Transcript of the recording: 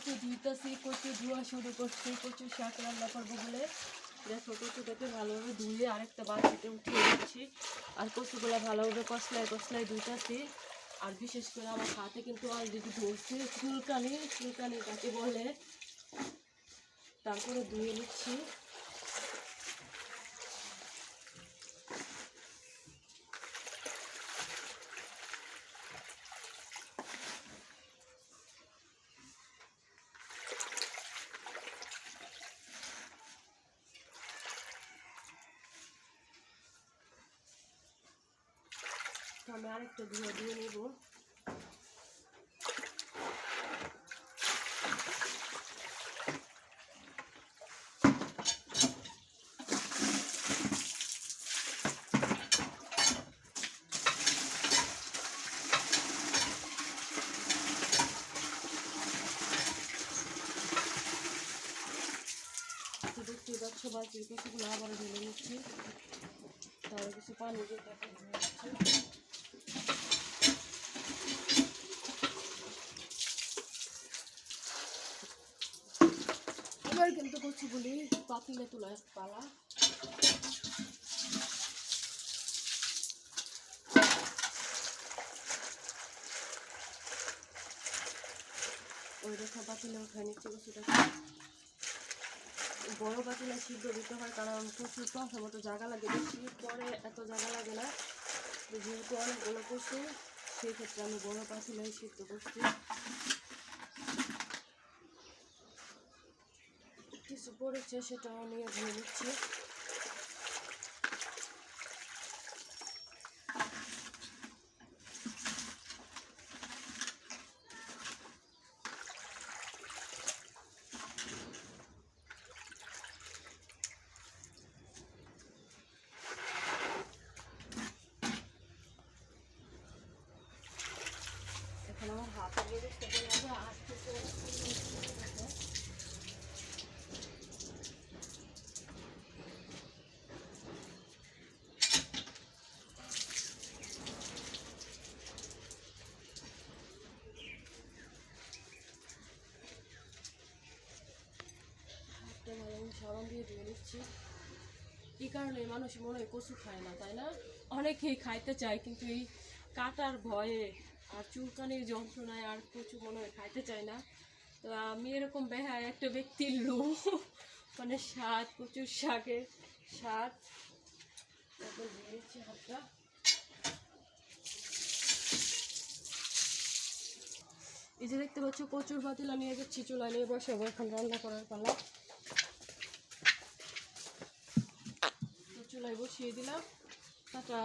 কচু ধুইতেছি কচু ধোয়া শুরু করছি কচু শাক রান্না করব বলে। দেখো কচুটাকে ভালোভাবে ধুয়ে আরেকটা বালতিতে উঠিয়ে দিচ্ছি। আর কচুগুলো ভালোভাবে কষলায় কষলায় ধুইতেছি। আর বিশেষ করে আমার হাতে কিন্তু অলরেডি ধরছে চুলকানি চুলকানি তাকে বলে? তারপরে ধুয়ে নিচ্ছি। আমি আরেকটা ধুয়ে দিয়ে নেব। দেখতে পাচ্ছ, বালতির কিছুগুলো আবার ঢেলে নিচ্ছি। তাহলে কিছু পানি দিয়ে তারপর এবার কিন্তু কচুগুলি পাতিলে তোলার পালা। ওই রেখা পাতিলে উঠে নিচ্ছে কচুটাকে বড় পাতিলে সিদ্ধ দিতে হয়, কারণ প্রচুর প্রথমত জায়গা লাগে বেশি, পরে এত জায়গা লাগে না। যেহেতু অনেকগুলো কচু, সেই ক্ষেত্রে আমি বড় পাতিলে সিদ্ধ করছি। কিছু পড়েছে সেটাও নিয়ে ধুয়ে নিচ্ছি। আমার হাতে পেলাম যে আজকে তো হাতটা ভালো আমি সাবান দিয়ে ধুয়ে নিচ্ছি। কি কারণে মানুষ মনে হয় কচু খায় না, তাই না? অনেকেই খাইতে চায়, কিন্তু এই কাটার ভয়ে আর চুলকানির যন্ত্রণায় আর কচু মনে হয় খাইতে চায় না। তো আমি এরকম বেহায় একটা ব্যক্তির লোক মানে স্বাদ, কচুর শাকের স্বাদ। তারপর দিয়ে দিচ্ছি হাতটা। এই যে দেখতে পাচ্ছ, কচুর পাতিল আমি এবার চুলায়, নিয়ে বসাবো এখন রান্না করার পালা তো চুলায় বসিয়ে দিলাম। টাটা।